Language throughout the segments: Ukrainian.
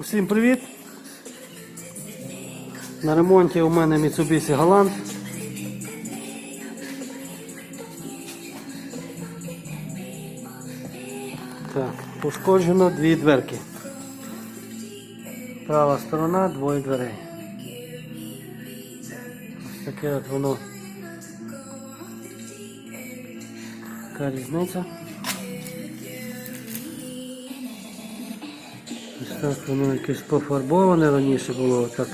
Усім привіт! На ремонті у мене Mitsubishi Galant. Так, пошкоджено дві дверки. Права сторона, двоє дверей. Ось таке от воно. Яка різниця? Так воно якесь пофарбоване раніше було так.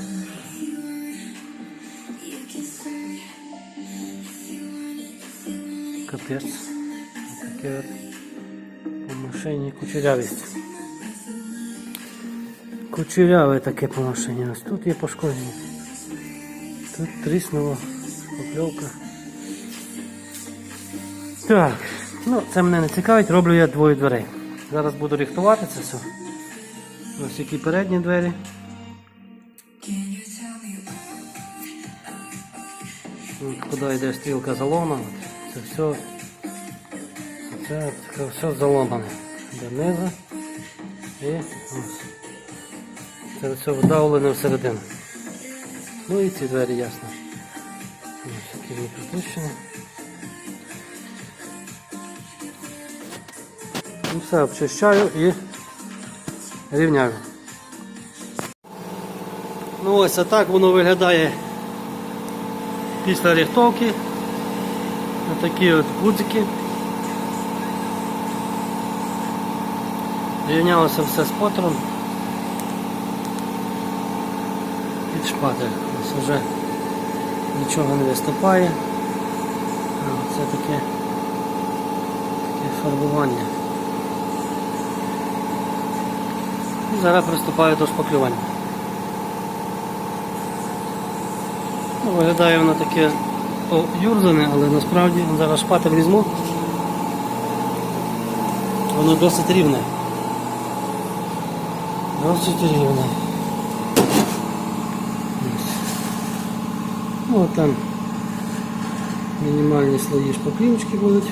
Капець. Таке от по машині кучерявість. Кучеряве таке по машині. Ось тут є пошкодження. Тут тріснула покльовка. Так, ну це мене не цікавить, роблю я двоє дверей. Зараз буду рихтувати це все. Ось які передні двері. Куди йде стрілка заломана. Це все. Це таке все заломане. До низу. І ось. Це все вдавлене всередину. Ну і ці двері ясно. Ось які вони припущені. Ну все, обчищаю і рівняю. Ну ось а так воно виглядає після рихтовки. Такі от гудзики. Рівнялося все з потром. Під шпатель. Ось вже нічого не виступає. Це таке, таке фарбування. І зараз приступаю до шпаклювання. Ну, виглядає воно таке юрзане, але насправді зараз шпатель візьму. Воно досить рівне. Досить рівне. Ну, там мінімальні слої шпаклівочки будуть.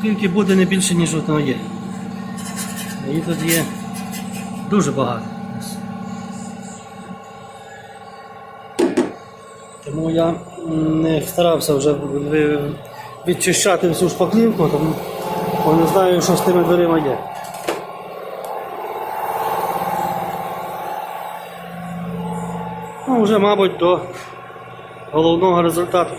Шпаклівки буде не більше, ніж одного є. Її тут є дуже багато. Тому я не старався вже відчищати всю шпаклівку, тому не знаю, що з тими дверима є. Ну, вже, мабуть, до головного результату.